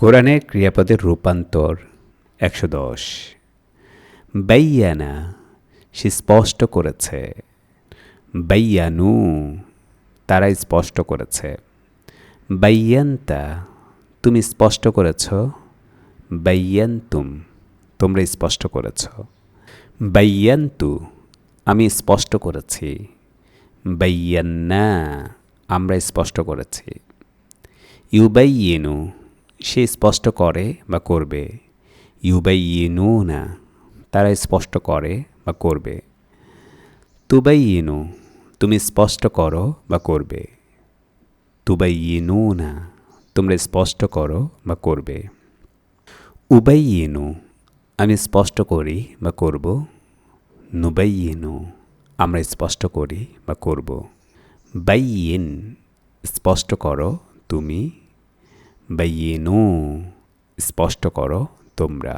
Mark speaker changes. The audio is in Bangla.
Speaker 1: কোরআনের ক্রিয়াপদের রূপান্তর একশো দশ। বাইয়ানা, সে স্পষ্ট করেছে। বাইয়ানু তারা স্পষ্ট করেছে। বাইয়ান্তা, তুমি স্পষ্ট করেছ। বাইয়ান্তুম তোমরা স্পষ্ট করেছ। বাইয়ান্তু, আমি স্পষ্ট করেছি। বাইয়ান্না আমরা স্পষ্ট করেছি। ইউবাইয়েনু সে স্পষ্ট করে বা করবে। ইউবাইয়েনু না তারা স্পষ্ট করে বা করবে। তুবাইয়েনু, তুমি স্পষ্ট করো বা করবে। তুবাইয়েনু না তোমরা স্পষ্ট করো বা করবে। উবাইয়েনু, আমি স্পষ্ট করি বা করব। নুবাইয়েনু, আমরা স্পষ্ট করি বা করব। বাইয়েন, স্পষ্ট করো তুমি বাইয়েনু স্পষ্ট করো তোমরা।